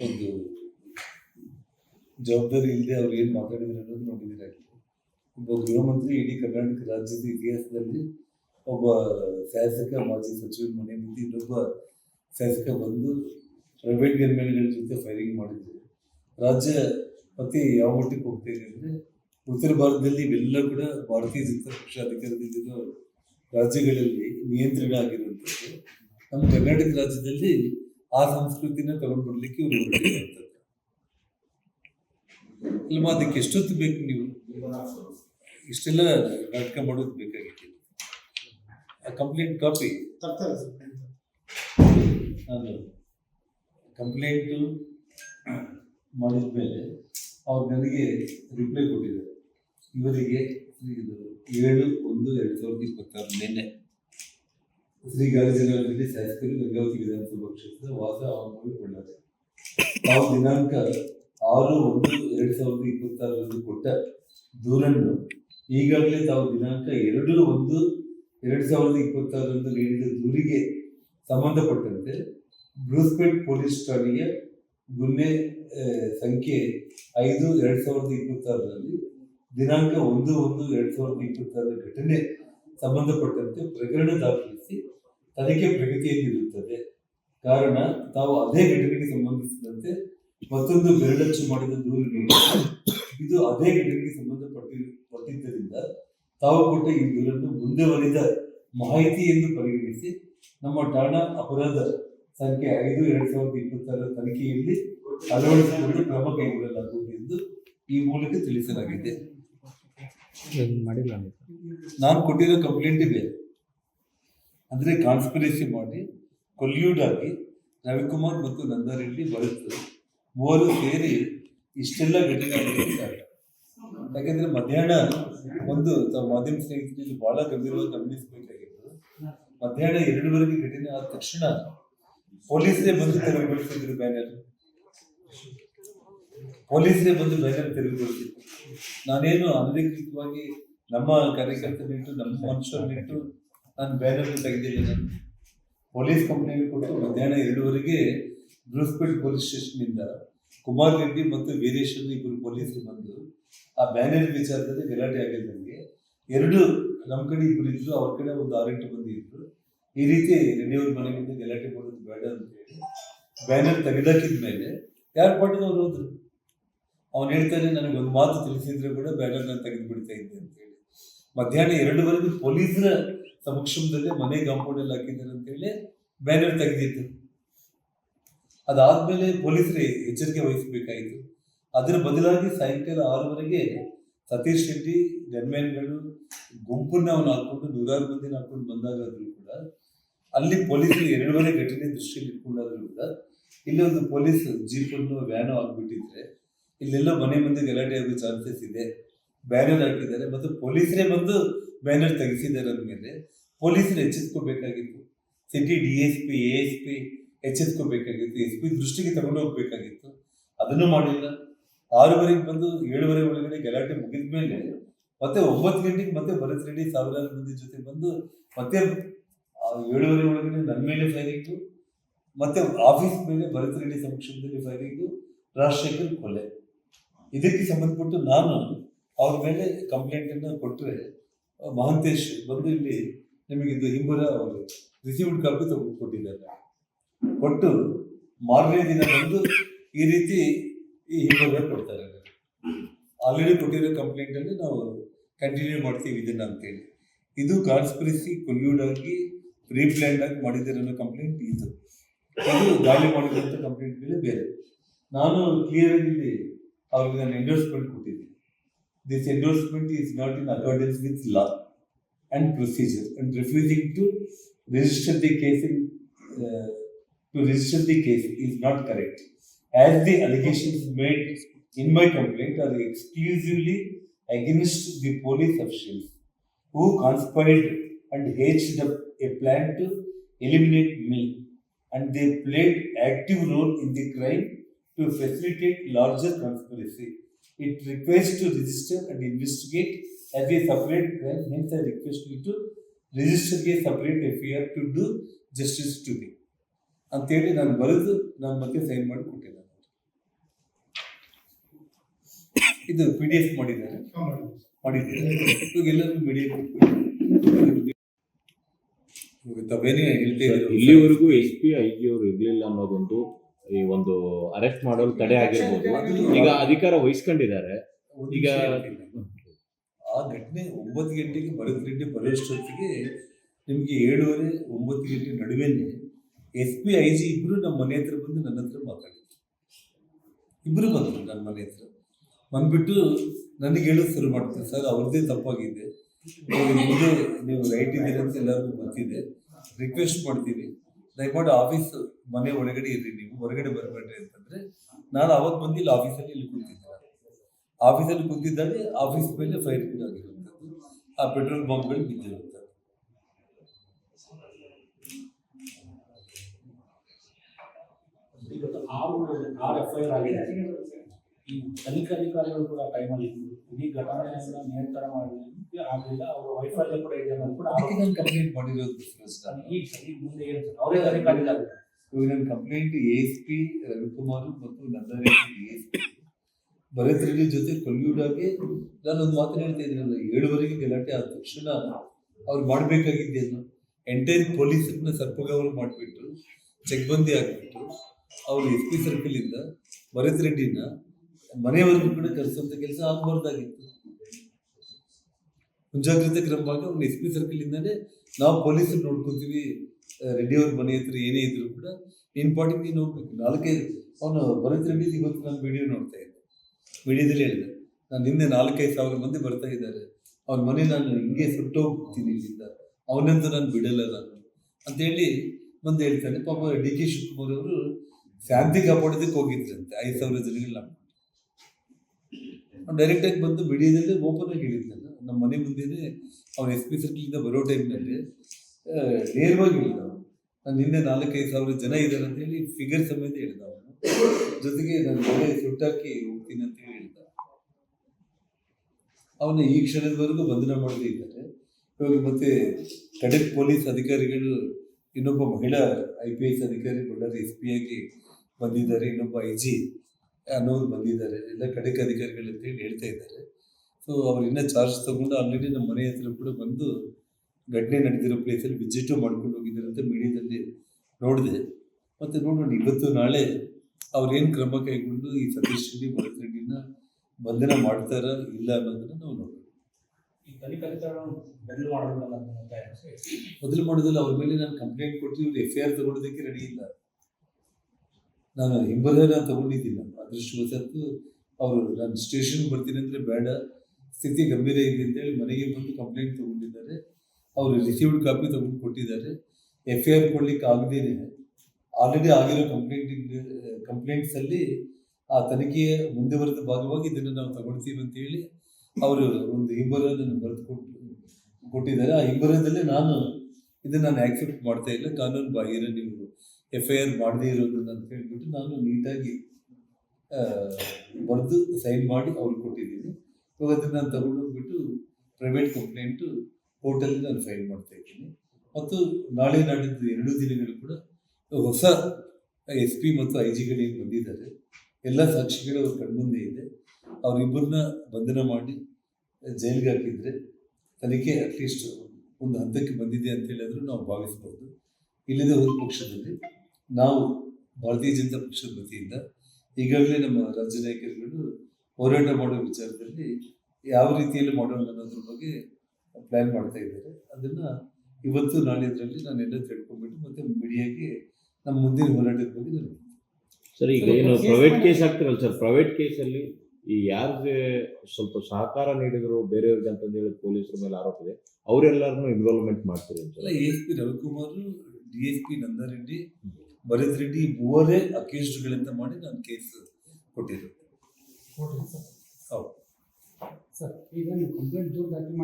ಒಂದು ಜವಾಬ್ದಾರಿ ಇಲ್ಲದೆ ಅವ್ರು ಏನು ಮಾತಾಡಿದ್ರು ಅನ್ನೋದು ನೋಡಿದಿರಾಗಿದೆ ಒಬ್ಬ ಗೃಹ ಮಂತ್ರಿ ಇಡೀ ಕರ್ನಾಟಕ ರಾಜ್ಯದ ಇತಿಹಾಸದಲ್ಲಿ ಒಬ್ಬ ಶಾಸಕ ಮಾಜಿ ಸಚಿವ ಮನೆ ಮುಂದೆ ಇನ್ನೊಬ್ಬ ಶಾಸಕ ಬಂದು ಪ್ರೈವೇಟ್ ಗನ್ಮೆನ್ಗಳ ಜೊತೆ ಫೈರಿಂಗ್ ಮಾಡಿದ್ರು. ರಾಜ್ಯ ಮತ್ತೆ ಯಾವ ಮಟ್ಟಕ್ಕೆ ಹೋಗ್ತಾ ಇದೆ ಅಂದ್ರೆ ಉತ್ತರ ಭಾರತದಲ್ಲಿ ಇವೆಲ್ಲ ಕೂಡ ಭಾರತೀಯ ಜನತಾ ಪಕ್ಷ ಅಧಿಕಾರದಲ್ಲಿರೋ ರಾಜ್ಯಗಳಲ್ಲಿ ನಿಯಂತ್ರಣ ಆಗಿರುವಂಥದ್ದು ನಮ್ಮ ಕರ್ನಾಟಕ ರಾಜ್ಯದಲ್ಲಿ ಆ ಸಂಸ್ಕೃತಿನ ತಗೊಂಡು ಬರ್ಲಿಕ್ಕೆ ಇವರು ಹೊರಟಿರುವಂಥದ್ದು ಅಲ್ವಾ ಅದಕ್ಕೆ ಎಷ್ಟೊತ್ತು ಬೇಕು ನೀವು? ಇಷ್ಟೆಲ್ಲ ನಾಟಕ ಮಾಡೋದು ಬೇಕಾಗಿತ್ತು. ಆ ಕಂಪ್ಲೇಂಟ್ ಕಾಪಿ ನಾನು ಕಂಪ್ಲೇಂಟು ಮಾಡಿದ ಮೇಲೆ ಅವ್ರು ನನಗೆ ರಿಪ್ಲೈ ಕೊಟ್ಟಿದ್ದಾರೆ. ಇವರಿಗೆ ಏಳು, ಒಂದು, ಎರಡು ಸಾವಿರದ ಇಪ್ಪತ್ತಾರು ನಿನ್ನೆ. ಶ್ರೀ ಗಾಲಿಜನಹಳ್ಳಿ ಶಾಸಕರು ಗಂಗಾವತಿ ವಿಧಾನಸಭಾ ಕ್ಷೇತ್ರದ ವಾಸ ಬಳ್ಳಾರಿ ತಾವು ದಿನಾಂಕ ಆರು, ಒಂದು, ಎರಡು ಸಾವಿರದ ಇಪ್ಪತ್ತಾರರಂದು ಕೊಟ್ಟ ದೂರನ್ನು ಈಗಾಗಲೇ ತಾವು ದಿನಾಂಕ ಎರಡು, ಒಂದು, ಎರಡು ಸಾವಿರದ ಇಪ್ಪತ್ತಾರರಂದು ನೀಡಿದ ದೂರಿಗೆ ಸಂಬಂಧಪಟ್ಟಂತೆ ಬ್ರೂಸ್ಪೇಟ್ ಪೊಲೀಸ್ ಠಾಣೆಯ ಗುನ್ನೆ ಸಂಖ್ಯೆ ಐದು ಎರಡು ಸಾವಿರದ ಇಪ್ಪತ್ತಾರರಲ್ಲಿ ದಿನಾಂಕ ಒಂದು ಒಂದು ಎರಡು ಸಾವಿರದ ಇಪ್ಪತ್ತಾರರ ಘಟನೆ ಸಂಬಂಧಪಟ್ಟಂತೆ ಪ್ರಕರಣ ದಾಖಲಿಸಿ ತನಿಖೆ ಪ್ರಗತಿಯಲ್ಲಿರುತ್ತದೆ ಕಾರಣ, ತಾವು ಅದೇ ಘಟನೆಗೆ ಸಂಬಂಧಿಸಿದಂತೆ ಮತ್ತೊಂದು ಬೆರಳಚ್ಚು ಮಾಡಿದ ದೂರು ಇದು ಅದೇ ಘಟನೆಗೆ ಸಂಬಂಧಪಟ್ಟಿದ್ದರಿಂದ ಪಟ್ಟಿದ್ದರಿಂದ ತಾವು ಕೊಟ್ಟ ಈ ದೂರನ್ನು ಮುಂದುವರಿದ ಮಾಹಿತಿ ಎಂದು ಪರಿಗಣಿಸಿ ನಮ್ಮ ಠಾಣಾ ಅಪರಾಧ ಸಂಖ್ಯೆ ಐದು ಎರಡು ಸಾವಿರದ ಇಪ್ಪತ್ತಾರರ ತನಿಖೆಯಲ್ಲಿ ಅಳವಡಿಸಿಕೊಂಡು ಕ್ರಮ ಕೈಗೊಳ್ಳಲಾಗುವುದು ಎಂದು ಈ ಮೂಲಕ ತಿಳಿಸಲಾಗಿದೆ. ನಾನು ಕೊಟ್ಟಿರೋ ಕಂಪ್ಲೇಂಟ್ ಇದೆ. ಅಂದ್ರೆ ಕಾನ್ಸ್ಪಿರೇಸಿ ಮಾಡಿ ಕೊಲ್ಯೂಡ್ ಆಗಿ ರವಿಕುಮಾರ್ ಮತ್ತು ನಂದಾರೆಡ್ಡಿ ಬರುತ್ತೆ ಮೂವರು ಸೇರಿ ಇಷ್ಟೆಲ್ಲ ಘಟನೆ ಯಾಕೆಂದ್ರೆ ಮಧ್ಯಾಹ್ನ ಒಂದು ಮಾಧ್ಯಮ ಸ್ನೇಹಿತರಲ್ಲಿ ಬಹಳ ಗಂಭೀರವಾಗಿ ಗಮನಿಸಬೇಕಾಗಿತ್ತು. ಮಧ್ಯಾಹ್ನ ಎರಡುವರೆಗೆ ಘಟನೆ ಆದ ತಕ್ಷಣ ಪೊಲೀಸರೇ ಬಂದು ತೆರವುಗೊಳಿಸಿದ್ರು ಬ್ಯಾನರ್ ಪೊಲೀಸರೇ ಬಂದು ಬ್ಯಾನರ್ ತೆಗೆದುಕೊಳ್ತಿತ್ತು ನಾನೇನು ಅನಧಿಕೃತವಾಗಿ ನಮ್ಮ ಕಾರ್ಯಕರ್ತರಿಟ್ಟು ನಮ್ಮ ಮನುಷ್ಯರನ್ನಿಟ್ಟು ನಾನು ಬ್ಯಾನರ್ ತೆಗೆದಿಲ್ಲ. ನಾನು ಪೊಲೀಸ್ ಕಂಪ್ನಿಯಲ್ಲಿ ಕೊಟ್ಟು ಮಧ್ಯಾಹ್ನ ಎರಡುವರೆಗೆ ಬ್ರೂಸ್ಪೇಟ್ ಪೊಲೀಸ್ ಸ್ಟೇಷನ್ನಿಂದ ಕುಮಾರ್ ರೆಡ್ಡಿ ಮತ್ತು ವೀರೇಶ್ವರ ಇಬ್ಬರು ಪೊಲೀಸರು ಬಂದು ಆ ಬ್ಯಾನರ್ ವಿಚಾರದಲ್ಲಿ ಗಲಾಟೆ ನನಗೆ ಎರಡು ನಮ್ಮ ಕಡೆ ಇಬ್ಬರು ಇದ್ರು, ಅವ್ರ ಕಡೆ ಒಂದು ಆರೆಂಟು ಮಂದಿ ಇದ್ರು. ಈ ರೀತಿ ರೆಡ್ಡಿಯವ್ರ ಮನೆಗಿಂದ ಗಲಾಟೆ ಮಾಡೋದು ಬೇಡ ಅಂತ ಹೇಳಿ ಬ್ಯಾನರ್ ತೆಗೆದಾಕಿದ ಮೇಲೆ ಯಾರು ಪಾಟಿನವ್ರು ಹೋದ್ರು? ಅವನು ಹೇಳ್ತಾನೆ ನನಗೆ ಒಂದು ಮಾತು ತಿಳಿಸಿದ್ರೆ ಕೂಡ ಬ್ಯಾನರ್ ನಾನು ತೆಗೆದು ಬಿಡ್ತಾ ಇದ್ದೆ ಅಂತ ಹೇಳಿ. ಮಧ್ಯಾಹ್ನ ಎರಡುವರೆಗೂ ಪೊಲೀಸರ ಸಮಕ್ಷಮದಲ್ಲೇ ಮನೆ ಕಾಂಪೌಂಡ್ ಅಲ್ಲಿ ಹಾಕಿದ್ದಾರೆ ಅಂತ ಹೇಳಿ ಬ್ಯಾನರ್ ತೆಗೆದಿತ್ತು. ಅದಾದ್ಮೇಲೆ ಪೊಲೀಸರೇ ಎಚ್ಚರಿಕೆ ವಹಿಸಬೇಕಾಯಿತು. ಅದರ ಬದಲಾಗಿ ಸಾಯಂಕಾಲ ಆರೂವರೆಗೆ ಸತೀಶ್ ಶೆಟ್ಟಿ ಗನ್ಮ್ಯಾನ್ಗಳು ಗುಂಪನ್ನ ಅವನು ಹಾಕೊಂಡು ನೂರಾರು ಮಂದಿನ ಹಾಕೊಂಡು ಬಂದಾಗಾದ್ರೂ ಕೂಡ, ಅಲ್ಲಿ ಪೊಲೀಸರು ಎರಡೂವರೆ ಘಟನೆ ದೃಷ್ಟಿಯಲ್ಲಿ ಇಟ್ಕೊಂಡಾದ್ರೂ ಕೂಡ ಇಲ್ಲಿ ಒಂದು ಪೊಲೀಸ್ ಜೀಪನ್ನು ವ್ಯಾನು ಆಗ್ಬಿಟ್ಟಿದ್ರೆ ಇಲ್ಲೆಲ್ಲೋ ಮನೆ ಮುಂದೆ ಗಲಾಟೆ ಆಗೋ ಚಾನ್ಸಸ್ ಇದೆ. ಬ್ಯಾನರ್ ಹಾಕಿದ್ದಾರೆ ಮತ್ತು ಪೊಲೀಸರೇ ಬಂದು ಬ್ಯಾನರ್ ತೆಗೆಸಿದ್ದಾರೆ ಅಂದಮೇಲೆ ಪೊಲೀಸರು ಎಚ್ಚೆತ್ಕೋಬೇಕಾಗಿತ್ತು. City D S P A S P ಎಚ್ಚೆತ್ಕೋಬೇಕಾಗಿತ್ತು. S P ದೃಷ್ಟಿಗೆ ತಗೊಂಡು ಹೋಗ್ಬೇಕಾಗಿತ್ತು. ಅದನ್ನು ಮಾಡಿಲ್ಲ. ಆರೂವರೆಗೆ ಬಂದು ಏಳುವರೆ ಒಳಗಡೆ ಗಲಾಟೆ ಮುಗಿದ ಮೇಲೆ ಮತ್ತೆ ಒಂಬತ್ತು ಗಂಟೆಗೆ ಮತ್ತೆ ಭರತ್ ರೆಡ್ಡಿ ಸಾವಿರಾರು ಮಂದಿ ಜೊತೆ ಬಂದು ಮತ್ತೆ ಏಳುವರೆ ಒಳಗಡೆ ನನ್ನ ಮೇಲೆ ಫೈರಿಂಗು ಮತ್ತೆ ಆಫೀಸ್ ಮೇಲೆ ಭರತ್ ರೆಡ್ಡಿ ಸಮಕ್ಷಮದಲ್ಲಿ ಫೈರಿಂಗು ರಾಜಶೇಖರ್ ಕೊಲೆ. ಇದಕ್ಕೆ ಸಂಬಂಧಪಟ್ಟು ನಾನು ಅವ್ರ ಮೇಲೆ ಕಂಪ್ಲೇಂಟ್ ಅನ್ನ ಕೊಟ್ಟರೆ ಮಹಂತೇಶ್ ಬಂದು ಇಲ್ಲಿ ನಿಮಗೆ ಇದು ಹಿಂಬರ ಅವರು ರಿಸೀವ್ಡ್ ಕಾಪಿ ತಗೊಂಡು ಕೊಟ್ಟಿದ್ದಾರೆ ಕೊಟ್ಟು ಮಾರನೇ ದಿನ ಬಂದು ಈ ರೀತಿ ಈ ಹಿಂಬರ ಕೊಡ್ತಾರೆ. ಆಲ್ರೆಡಿ ಕೊಟ್ಟಿರೋ ಕಂಪ್ಲೇಂಟ್ ಅಲ್ಲಿ ನಾವು ಕಂಟಿನ್ಯೂ ಮಾಡ್ತೀವಿ ಇದನ್ನ ಅಂತೇಳಿ. ಇದು ಕಾನ್ಸ್ಪಿರಸಿ ಕೊಲ್ಯೂಡ್ ಆಗಿ ಪ್ರೀ ಪ್ಲಾನ್ಡ್ ಆಗಿ ಮಾಡಿದಿರೋ ಕಂಪ್ಲೇಂಟ್ ಇದು. ಇದು ದಾಳಿ ಮಾಡಿದಂಥ ಕಂಪ್ಲೇಂಟ್ಗಳೇ ಬೇರೆ ನಾನು ಕ್ಲಿಯರ್ ಆಗಿ ಅವ್ರಿಗೆ ನಾನು ಎಂಡೋರ್ಸ್ಮೆಂಟ್ ಕೊಟ್ಟಿದ್ದೀನಿ this endorsement is not in accordance with law and procedure and refusing to register the case in to register the case is not correct as the allegations made in my complaint are exclusively against the police officials who conspired and hatched up a plan to eliminate me. And they played active role in the crime to facilitate larger conspiracy. It requires to register and investigate as a separate crime, hence I request you to ರಿಜಿಸ್ಟರ್ಗೆ separate F I R to justice justice to be ಅಂತೇಳಿ ನಾನು ಬರೆದು ನಾನು ಮತ್ತೆ sign ಮಾಡಿ ಕೊಟ್ಟಿದ್ದೆ ಇದು P D F ಮಾಡಿದ್ದಾರೆ ಮಾಡಿದ್ದಾರೆ ಇವಾಗ ಎಲ್ಲರಿಗೂ ಮೀಡಿಯಾ ಇಲ್ಲಿವರೆಗೂ ಎಸ್ ಪಿ ಐ ಜಿ ಅವರು ಇರ್ಲಿಲ್ಲ ಅನ್ನೋದೊಂದು ಈ ಒಂದು ಅರೆಸ್ಟ್ ಮಾಡಲು ತಡೆ ಆಗಿರ್ಬೋದು. ಈಗ ಅಧಿಕಾರ ವಹಿಸ್ಕೊಂಡಿದ್ದಾರೆ. ಈಗ- ಆ ಘಟನೆ ಒಂಬತ್ತು ಗಂಟೆಗೆ ಭರತ್ ಗಂಟೆ ಬರೋಷ್ಟೊತ್ತಿಗೆ ನಿಮಗೆ ಏಳುವರೆ ಒಂಬತ್ತು ಗಂಟೆ ನಡುವೆ ಎಸ್ ಪಿ ಐ ಜಿ ಇಬ್ರು ನಮ್ಮ ಮನೆ ಹತ್ರ ಬಂದು ನನ್ನ ಹತ್ರ ಮಾತಾಡಿದ್ರು. ಇಬ್ರು ಬಂದರು ನನ್ನ ಮನೆ ಹತ್ರ. ಬಂದ್ಬಿಟ್ಟು ನನಗೆ ಹೇಳೋದು ಶುರು ಮಾಡ್ತಾರೆ. ಸರ್ ಅವ್ರದ್ದೇ ತಪ್ಪಾಗಿದೆ. ನಿಮಗೆ, ನೀವು ರೈಟ್ ಇದ್ದೀರಿ ಅಂತ ಎಲ್ಲರಿಗೂ ಗೊತ್ತಿದೆ. ರಿಕ್ವೆಸ್ಟ್ ಮಾಡ್ತೀವಿ. ದಯಮಾಡಿ ಆಫೀಸ್ ಮನೆ ಒಳಗಡೆ ಇರ್ರಿ ನೀವು, ಹೊರಗಡೆ ಬರಬೇಡ್ರಿ ಅಂತಂದ್ರೆ ನಾನು ಅವತ್ ಬಂದು ಇಲ್ಲಿ ಆಫೀಸಲ್ಲಿ ಇಲ್ಲಿ ಕೂತಿದ್ದೆ. ಆಫೀಸಲ್ಲಿ ಕೂತಿದ್ದಾಗ ಆಫೀಸ್ ಮೇಲೆ ಫೈರ್ ಆಗಿರುವಂಥದ್ದು. ಆ ಪೆಟ್ರೋಲ್ ಬಾಂಬ್ಗಳು ಬಿದ್ದಿರುತ್ತೆ ಆರು ಎಫ್ ಐ ಆಗಿದೆ. ಈ ತನಿಖಾಧಿಕಾರಿಗಳು ಕೂಡ ಟೈಮಲ್ಲಿ ಇಡೀ ಘಟನೆಯನ್ನ ನಿಯಂತ್ರಣ ಮಾಡಲಿಕ್ಕೆ ಆಗಲಿಲ್ಲ. ಅವರ ವೈಫಲ್ಯ ಕೂಡ ಇದೆ ಅನ್ನೋದು ಕೂಡ ಅದಕ್ಕೆ ಆರೋಪ. ನಾನು ಕಂಪ್ಲೇಂಟ್ ಮಾಡಿರೋದು ಈ ಈಗ ಈಗ ಮುಂದೆ ಏನು ಅವರೇ ಅಧಿಕಾರಿಗಳು ನನ್ನ ಕಂಪ್ಲೇಂಟ್ ಎಸ್ ಪಿ ರವಿಕುಮಾರ್ ಮತ್ತು ನಂದರೇಶ್ ಭರತ್ರೆಡ್ಡಿ ಎಸ್ ಪಿ ಭರತ್ ಜೊತೆ ಕೊಲ್ಯೂಡ್ ಆಗಿ ನಾನು ಒಂದು ಮಾತನ್ನ ಹೇಳ್ತಾ ಇದ್ದೀನಲ್ಲ ಏಳುವರೆಗೆ ಗಲಾಟೆ ಆದ ತಕ್ಷಣ ಅವ್ರು ಮಾಡಬೇಕಾಗಿದ್ದೇನು ಎಂಟೈರ್ ಪೊಲೀಸರನ್ನ ಸರ್ಪಗಾವಲು ಮಾಡಿಬಿಟ್ಟು ಚೆಕ್ಬಂದಿ ಆಗಿಬಿಟ್ಟು ಅವ್ರು ಎಸ್ ಪಿ ಸರ್ಕಲ್ ಇಂದ ಭರತ್ ರೆಡ್ಡಿನ ಮನೆಯವರೆಗೂ ಕೂಡ ಕರೆಸುವಂತ ಕೆಲಸ ಆಗಬಾರ್ದಾಗಿತ್ತು. ಮುಂಜಾಗ್ರತೆ ಕ್ರಮವಾಗಿ ಅವ್ನು ಎಸ್ ಪಿ ಸರ್ಕಲ್ ಇಂದಾನೆ ನಾವು ಪೊಲೀಸರು ನೋಡ್ಕೊತೀವಿ. ರೆಡ್ಡಿ ಅವ್ರ ಮನೆ ಹತ್ರ ಏನೇ ಇದ್ರು ಕೂಡ ಇಂಪಾರ್ಟೆಂಟ್ ಪಾಟಿಗೆ ನೀನು ನಾಲ್ಕೈದು ಅವನು ಭರತ್ ರೆಡ್ಡಿ ಇವತ್ತು ನಾನು ವಿಡಿಯೋ ನೋಡ್ತಾ ಇದ್ದೆ. ವಿಡಿಯೋದಲ್ಲಿ ಹೇಳಿದೆ, ನಾನು ನಿನ್ನೆ ನಾಲ್ಕೈದು ಸಾವಿರ ಮಂದಿ ಬರ್ತಾ ಇದ್ದಾರೆ. ಅವ್ನ ಮನೆ ನಾನು ಹಿಂಗೆ ಸುಟ್ಟು ಹೋಗ್ತೀನಿ ಇಲ್ಲಿಂದ. ಅವನಂತ ನಾನು ಬಿಡಲ್ಲ ನಾನು. ಅಂತೇಳಿ ಬಂದು ಹೇಳ್ತಾನೆ. ಪಾಪ ಡಿ ಕೆ ಶಿವಕುಮಾರ್ ಅವರು, ಶಾಂತಿ ಕಾಪಾಡೋದಕ್ಕೆ ಹೋಗಿದ್ರಂತೆ. ಐದು ಸಾವಿರ ಜನಗಳನ್ನ. ಅವ್ನು ಡೈರೆಕ್ಟಾಗಿ ಬಂದು ಮೀಡಿಯಾದಲ್ಲಿ ಓಪನ್ ಆಗಿ ಹೇಳಿದ್ನಲ್ಲ. ನಮ್ಮ ಮನೆ ಮುಂದೆನೆ ಅವ್ನು ಎಸ್ ಪಿ ಸರ್ಕಲಿಂದ ಬರೋ ಟೈಮ್ನಲ್ಲಿ ನೇರವಾಗಿ ಹೇಳಿದ ನಾನು ನಿನ್ನೆ ನಾಲ್ಕೈದು ಸಾವಿರ ಜನ ಇದ್ದಾರೆ ಅಂತ ಹೇಳಿ ಫಿಗರ್ ಸಮೇತ ಹೇಳಿದ ಅವನು. ಜೊತೆಗೆ ನಾನು ಮನೆ ಸುಟ್ಟಾಕಿ ಹೋಗ್ತೀನಿ ಅಂತ ಹೇಳಿ ಹೇಳಿದ ಅವನು. ಈ ಕ್ಷಣದವರೆಗೂ ಬಂಧನ ಮಾಡದೇ ಇದ್ದಾರೆ. ಇವಾಗ ಮತ್ತೆ ಕಡೆಕ್ ಪೊಲೀಸ್ ಅಧಿಕಾರಿಗಳು ಇನ್ನೊಬ್ಬ ಮಹಿಳಾ ಐ ಪಿ ಎಸ್ ಅಧಿಕಾರಿ, ಬಳ್ಳಾರಿ ಎಸ್ ಪಿ ಆಗಿ ಬಂದಿದ್ದಾರೆ. ಇನ್ನೊಬ್ಬ ಐ ಜಿ ಅನ್ನೋರು ಬಂದಿದ್ದಾರೆ. ಎಲ್ಲ ಕಡೆಗೆ ಅಧಿಕಾರಿಗಳು ಅಂತ ಹೇಳಿ ಹೇಳ್ತಾ ಇದ್ದಾರೆ. ಸೊ ಅವ್ರು ಇನ್ನೂ ಚಾರ್ಜ್ ತಗೊಂಡು ಆಲ್ರೆಡಿ ನಮ್ಮ ಮನೆ ಹತ್ರ ಕೂಡ ಬಂದು ಘಟನೆ ನಡೆದಿರೋ ಪ್ಲೇಸಲ್ಲಿ ವಿಸಿಟು ಮಾಡ್ಕೊಂಡು ಹೋಗಿದ್ದಾರೆ ಅಂತ ಮೀಡಿಯಾದಲ್ಲಿ ನೋಡಿದೆ. ಮತ್ತು ನೋಡೋಣ ಇವತ್ತು ನಾಳೆ ಅವ್ರೇನು ಕ್ರಮ ಕೈಗೊಂಡು ಈ ಸತೀಶ್ ರೆಡ್ಡಿ ಭರತ್ ರೆಡ್ಡಿನ ಬಂಧನ ಮಾಡ್ತಾರ ಇಲ್ಲ ಅನ್ನೋದನ್ನ ನಾವು ನೋಡೋಣ. ಬದಲು. ಮೊದಲು ಮಾಡೋದಿಲ್ಲ ಅವ್ರ ಮೇಲೆ ನಾನು ಕಂಪ್ಲೇಂಟ್ ಕೊಟ್ಟು ಇವ್ರು ಎಫ್ ಐ ಆರ್ ತಗೊಳ್ಳೋದಕ್ಕೆ ರೆಡಿ ಇಲ್ಲ. ನಾನು ತಗೊಂಡಿದ್ದೀನಿ ನಾನು. ಅದೃಷ್ಟವಶಾತ್ತು ಅವರು ನಾನು ಸ್ಟೇಷನ್ ಬರ್ತೀನಿ ಅಂದರೆ ಬೇಡ, ಸ್ಥಿತಿ ಗಂಭೀರ ಇದೆ ಅಂತೇಳಿ ಮನೆಗೆ ಬಂದು ಕಂಪ್ಲೇಂಟ್ ತಗೊಂಡಿದ್ದಾರೆ. ಅವರು ರಿಸೀವ್ಡ್ ಕಾಪಿ ತಗೊಂಡು ಕೊಟ್ಟಿದ್ದಾರೆ. ಎಫ್ ಐ ಆರ್ ಕೊಡ್ಲಿಕ್ಕೆ ಆಗದೇನೆ. ಆಲ್ರೆಡಿ ಆಗಿರೋ ಕಂಪ್ಲೇಂಟ್ ಕಂಪ್ಲೇಂಟ್ಸಲ್ಲಿ ಆ ತನಿಖೆಯ ಮುಂದುವರೆದ ಭಾಗವಾಗಿ ಇದನ್ನು ನಾವು ತಗೊಳ್ತೀವಿ ಅಂತ ಹೇಳಿ ಅವರು ಒಂದು ಹಿಂಬರವನ್ನು ಬರೆದು ಕೊಟ್ಟು ಕೊಟ್ಟಿದ್ದಾರೆ. ಆ ಹಿಂಬರದಲ್ಲೇ ನಾನು ಇದನ್ನು ನಾನು ಆಕ್ಸೆಪ್ಟ್ ಮಾಡ್ತಾ ಇಲ್ಲ. ಕಾನೂನು ಬಾಹಿರ ನೀವು ಎಫ್ ಐ ಆರ್ ಮಾಡದೇ ಇರೋದನ್ನ ಅಂತ ಹೇಳಿಬಿಟ್ಟು ನಾನು ನೀಟಾಗಿ ಬರೆದು ಸೈನ್ ಮಾಡಿ ಅವ್ರಿಗೆ ಕೊಟ್ಟಿದ್ದೀನಿ. ಇವಾಗ ಅದನ್ನು ನಾನು ತಗೊಂಡೋಗ್ಬಿಟ್ಟು ಪ್ರೈವೇಟ್ ಕಂಪ್ಲೇಂಟು ಕೋರ್ಟಲ್ಲಿ ನಾನು ಫೈಲ್ ಮಾಡ್ತಾ ಇದ್ದೀನಿ. ಮತ್ತು ನಾಳೆ ನಾಡಿದ್ದು ಎರಡು ದಿನಗಳು ಕೂಡ ಹೊಸ ಎಸ್ ಪಿ ಮತ್ತು ಐ ಜಿಗಳೇನು ಬಂದಿದ್ದಾರೆ. ಎಲ್ಲ ಸಾಕ್ಷಿಗಳು ಅವ್ರ ಕಣ್ಮುಂದೆ ಇದೆ. ಅವರಿಬ್ಬರನ್ನ ಬಂಧನ ಮಾಡಿ ಜೈಲಿಗೆ ಹಾಕಿದರೆ ತನಿಖೆ ಅಟ್ಲೀಸ್ಟ್ ಒಂದು ಹಂತಕ್ಕೆ ಬಂದಿದೆ ಅಂತ ಹೇಳಿದ್ರು ನಾವು ಭಾವಿಸ್ಬೋದು. ಇಲ್ಲದೆ ಹೋದ ಪಕ್ಷದಲ್ಲಿ ನಾವು ಭಾರತೀಯ ಜನತಾ ಪಕ್ಷದ ವತಿಯಿಂದ ಈಗಾಗಲೇ ನಮ್ಮ ರಾಜ್ಯ ನಾಯಕರುಗಳು ಹೋರಾಟ ಮಾಡೋ ವಿಚಾರದಲ್ಲಿ ಯಾವ ರೀತಿಯಲ್ಲಿ ಮಾಡೋಣ ಅನ್ನೋದ್ರ ಬಗ್ಗೆ ಪ್ಲ್ಯಾನ್ ಮಾಡ್ತಾ ಇದ್ದಾರೆ. ಅದನ್ನು ಇವತ್ತು ನಾಳೆದರಲ್ಲಿ ಎಲ್ಲ ತಿಳ್ಕೊಂಡ್ಬಿಟ್ಟು ಮತ್ತೆ ಮೀಡಿಯಾಗೆ ನಮ್ಮ ಮುಂದಿನ ಹೋರಾಟದ ಬಗ್ಗೆ ನಾನು ಸರ್ ಈಗ ಏನು ಪ್ರೈವೇಟ್ ಕೇಸ್ ಆಗ್ತಿರಲ್ಲ ಸರ್? ಪ್ರೈವೇಟ್ ಕೇಸಲ್ಲಿ ಈ ಯಾರಿಗೆ ಸ್ವಲ್ಪ ಸಹಕಾರ ನೀಡಿದ್ರು ಬೇರೆಯವ್ರಿಗೆ ಅಂತಂದು ಹೇಳಿ ಪೊಲೀಸರ ಮೇಲೆ ಆರೋಪ ಇದೆ ಅವರೆಲ್ಲರನ್ನು ಇನ್ವಾಲ್ವ್ಮೆಂಟ್ ಮಾಡ್ತೀರಿ ಅಂತ. A S P Ravikumar D S P Nandareddy Bharath Reddy ಮೂವರೇ ಅಕ್ಯೂಸ್ಡ್ಗಳಿಂದ ಮಾಡಿ ನಾನು ಕೇಸ್ ಕೊಟ್ಟಿದ್ದೆ ಹೌದು. ಸರ್ ಈಗ ನೀವು ಕಂಪ್ಲೇಂಟ್ ದೂರ ದಾಖಲು?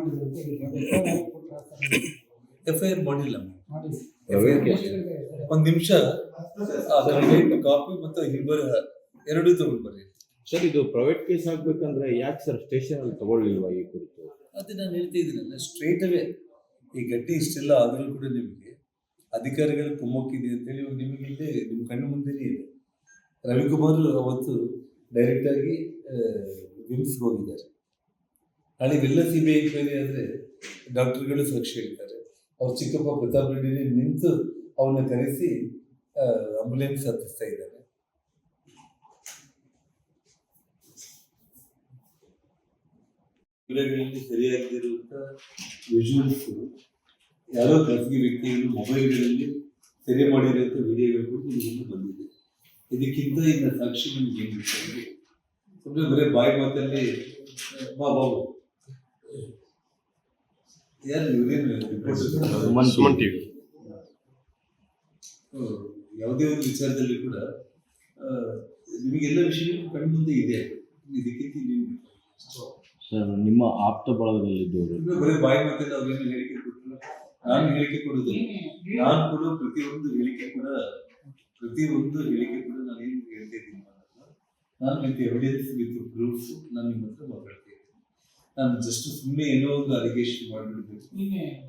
ಎಫ್ ಐ ಆರ್ ಮಾಡಿಲ್ಲ ಒಂದು ನಿಮಿಷ. ಕಂಪ್ಲೇಂಟ್ ಕಾಪಿ ಮತ್ತು ಹಿಂಬರ ಎರಡೂ ತಗೊಂಡು ಬರ್ರಿ. ಸರ್ ಇದು ಪ್ರೈವೇಟ್ ಕೇಸ್ ಆಗ್ಬೇಕಂದ್ರೆ ಯಾಕೆ ಸರ್ ಸ್ಟೇಷನ್ ಅಲ್ಲಿ ತಗೊಳ್ಳಿಲ್ವಾ ಈ ಕುರಿತು? ಅದೇ ನಾನು ಹೇಳ್ತಾ ಇದ್ದೀನಲ್ಲ ಸ್ಟ್ರೇಟ್ ಅವೇ ಈ ಗಟ್ಟಿ ಇಷ್ಟೆಲ್ಲ ಆದರೂ ಕೂಡ ನಿಮಗೆ ಅಧಿಕಾರಿಗಳ ಕುಮ್ಮಕ್ಕಿದೆ ಅಂತೇಳಿ ನಿಮಗೆ ಇಲ್ಲೇ ನಿಮ್ಮ ಕಣ್ಣು ಮುಂದೆನೇ ಇದೆ. ರವಿಕುಮಾರ್ ಅವತ್ತು ಡೈರೆಕ್ಟಾಗಿ ವಿಮ್ಸ್ಗೆ ಹೋಗಿದ್ದಾರೆ. ನಾಳೆ ಇವೆಲ್ಲ ಸಿ ಬಿ ಎಂಕ್ವೈರಿ ಆದರೆ ಡಾಕ್ಟರ್ಗಳು ಸಾಕ್ಷಿ ಹೇಳ್ತಾರೆ. ಅವ್ರ ಚಿಕ್ಕಪ್ಪ ಪ್ರತಾಪ್ ರೆಡ್ಡಿ ನಿಂತು ಅವನ್ನ ಕರೆಸಿ ಆಂಬುಲೆನ್ಸ್ ಹತ್ತಿಸ್ತಾ ಇದ್ದಾರೆ. ಸರಿಯಾಗಿರುವಂಥ ವಿಜುವಲ್ಸ್ ಯಾರೋ ಖಾಸಗಿ ವ್ಯಕ್ತಿಗಳು ಮೊಬೈಲ್ಗಳಲ್ಲಿ ಸೆರೆ ಮಾಡಿರುವಂಥ ವಿಡಿಯೋಗಳು ನಿಮಗೆ ಬಂದಿದೆ. ಇದಕ್ಕಿಂತ ಇನ್ನ ಸಾಕ್ಷಿ ನಮ್ಗೆ ಏನು ಬೇಕಾಗಿದೆ ಸುಮ್ಮನೆ ಬರೀ ಬಾಯಿ ಮಾತಲ್ಲಿ ಬಾ ಬಾಬು ಯಾರು ಇವರೇನು ಯಾವುದೇ ಒಂದು ವಿಚಾರದಲ್ಲಿ ಕೂಡ ನಿಮಗೆಲ್ಲ ವಿಷಯಗಳು ಕಣ್ಣು ಮುಂದೆ ಇದೆ. ಇದಕ್ಕಿಂತ ಸರ್ ನಿಮ್ಮ ಆಪ್ತ ಬಳಗದಲ್ಲಿದ್ದವರು. ಬರೀ ಬಾಯಿ ಮಾತಲ್ಲಿ ಅವ್ರೇನು ಹೇಳಿಕೆ ನಾನು ಹೇಳಿಕೆ ಕೊಡುದು ನಾನು ಕೂಡ ಪ್ರತಿಯೊಂದು ಹೇಳಿಕೆ ಕೂಡ ಪ್ರತಿಯೊಂದು ಹೇಳಿಕೆ ಕೂಡ ನಾನು ಏನು ಹೇಳ್ತಾ ಇದ್ದೀನಿ ನಾನು ವಿತ್ ಎವಿಡೆನ್ಸ್ ವಿತ್ ಪ್ರೂಫ್ ನಾನು ನಿಮ್ಮ ಹತ್ರ ಮಾತಾಡ್ತೀನಿ ನಾನು ಜಸ್ಟ್ ಸುಮ್ಮನೆ ಏನೋ ಒಂದು ಅಲಿಗೇಷನ್ ಮಾಡಿಬಿಡ್ಬೇಕು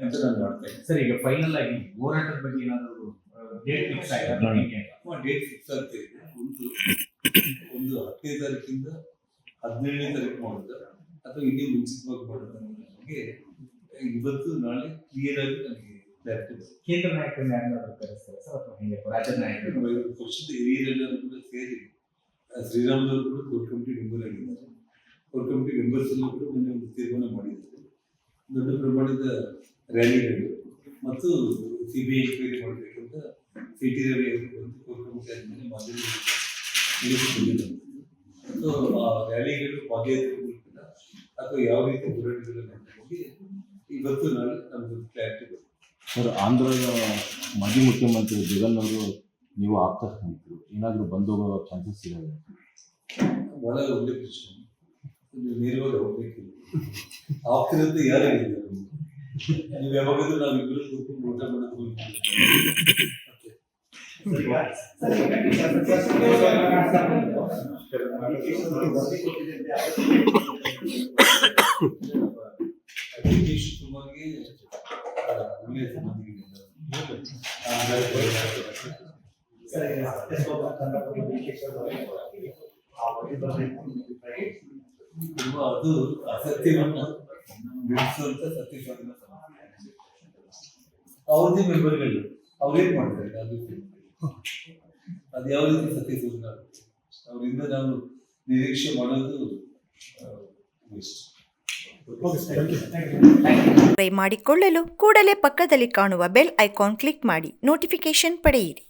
ಅಂತ ನಾನು ಮಾಡ್ತಾ ಇದ್ದೀನಿ. ಸರ್ ಈಗ ಫೈನಲ್ ಆಗಿ ಹೋರಾಟದ ಬಗ್ಗೆ ಏನಾದರೂ ಡೇಟ್ ಫಿಕ್ಸ್ ಆಗಿದೆ ಡೇಟ್ ಫಿಕ್ಸ್ ಆಗ್ತಾ ಇದೆ. ಒಂದು ಒಂದು ಹತ್ತನೇ ತಾರೀಕಿಂದ ಹದಿನೇಳನೇ ತಾರೀಕು ಮಾಡಿದ್ರೆ ಅಥವಾ ಇನ್ನೇನು ಮುಂಚಿತವಾಗಿ ಮಾಡಿದ್ರೆ ಬಗ್ಗೆ ಇವತ್ತು ನಾಳೆ ಕ್ಲಿಯರ್ ಆಗಿ ನನಗೆ ಕೇಂದ್ರ ನಾಯಕರನ್ನ ಯಾರನ್ನಾದ್ರೂ ಕರೆಸ್ತಾರೆ ಸರ್ ಅಥವಾ ಹೆಂಗೆ ರಾಜ್ಯ ನಾಯಕರು? ಪಕ್ಷದ ಹಿರಿಯರೆಲ್ಲರೂ ಕೂಡ ಸೇರಿ ಶ್ರೀರಾಮದವರು ಕೂಡ ಕೋರ್ ಕಮಿಟಿ ಮೆಂಬರ್ ಆಗಿದ್ದಾರೆ. ಕೋರ್ ಕಮಿಟಿ ಮೆಂಬರ್ಸ್ ಕೂಡ ಮೊನ್ನೆ ಒಂದು ತೀರ್ಮಾನ ಮಾಡಿದ್ದಾರೆ ದೊಡ್ಡ ಪ್ರಮಾಣದ ರ್ಯಾಲಿಗಳು ಮತ್ತು ಸಿ ಬಿ ಐ ಎಂಕ್ವೈರಿ ಮಾಡಬೇಕಂತ ಸಿ ಟಿ ರವಿ ಅವರು ಬಂದು ಕೋರ್ ಕಮಿಟಿ ಆದಮೇಲೆ ಮಾಧ್ಯಮದಲ್ಲಿ ಸೊ ಆ ರ್ಯಾಲಿಗಳು ಪಾದಯಾತ್ರೆ ಮೂಲಕ ಅಥವಾ ಯಾವ ರೀತಿ ಹೋರಾಟಗಳು ಬಗ್ಗೆ ಇವತ್ತು ನಾನು ಕ್ಲಾರಿಟಿ ಬರುತ್ತೆ ಸರ್ ಆಂಧ್ರದ ಮಾಜಿ ಮುಖ್ಯಮಂತ್ರಿ ಜಗನ್ ಅವರು ನೀವು ಆಪ್ತ ಸ್ನೇಹಿತರು ಏನಾದರೂ ಬಂದು ಹೋಗೋ ಚಾನ್ಸಸ್ ಇದಾವೆ? ಬಹಳ ಒಳ್ಳೆ ಪ್ರಶ್ನೆ. ನೀವು ನೇರವಾಗಿ ಹೋಗ್ಬೇಕಿಲ್ಲ ಆಪ್ತಿರಂತ ಯಾರು ಹೇಳಿದ್ದಾರೆ? ನೀವು ಯಾವಾಗಾದ್ರೂ ನಾವಿಬ್ಬರು ಕೂತ್ಕೊಂಡು ಊಟ ಮಾಡೋದು ತುಂಬಾ ಅದು ಅಸತ್ಯವನ್ನು ಬಿಡಿಸುವಂತ ಸತ್ಯ ಸಾಧನ ಅವ್ರದ್ದೇ ಮೆಂಬರ್ಗಳು. ಅವ್ರೇನ್ ಮಾಡ್ತಾರೆ? ಅದು ಅದು ಯಾವ ರೀತಿ ಸತ್ಯ ಶೋಧನ ಅವರಿಂದ ನಾವು ನಿರೀಕ್ಷೆ ಮಾಡೋದು ವೇಸ್ಟ್ ಮಾಡಿಕೊಳ್ಳಲು ಕೂಡಲೇ ಪಕ್ಕದಲ್ಲಿ ಕಾಣುವ ಬೆಲ್ ಐಕಾನ್ ಕ್ಲಿಕ್ ಮಾಡಿ ನೋಟಿಫಿಕೇಶನ್ ಪಡೆಯಿರಿ.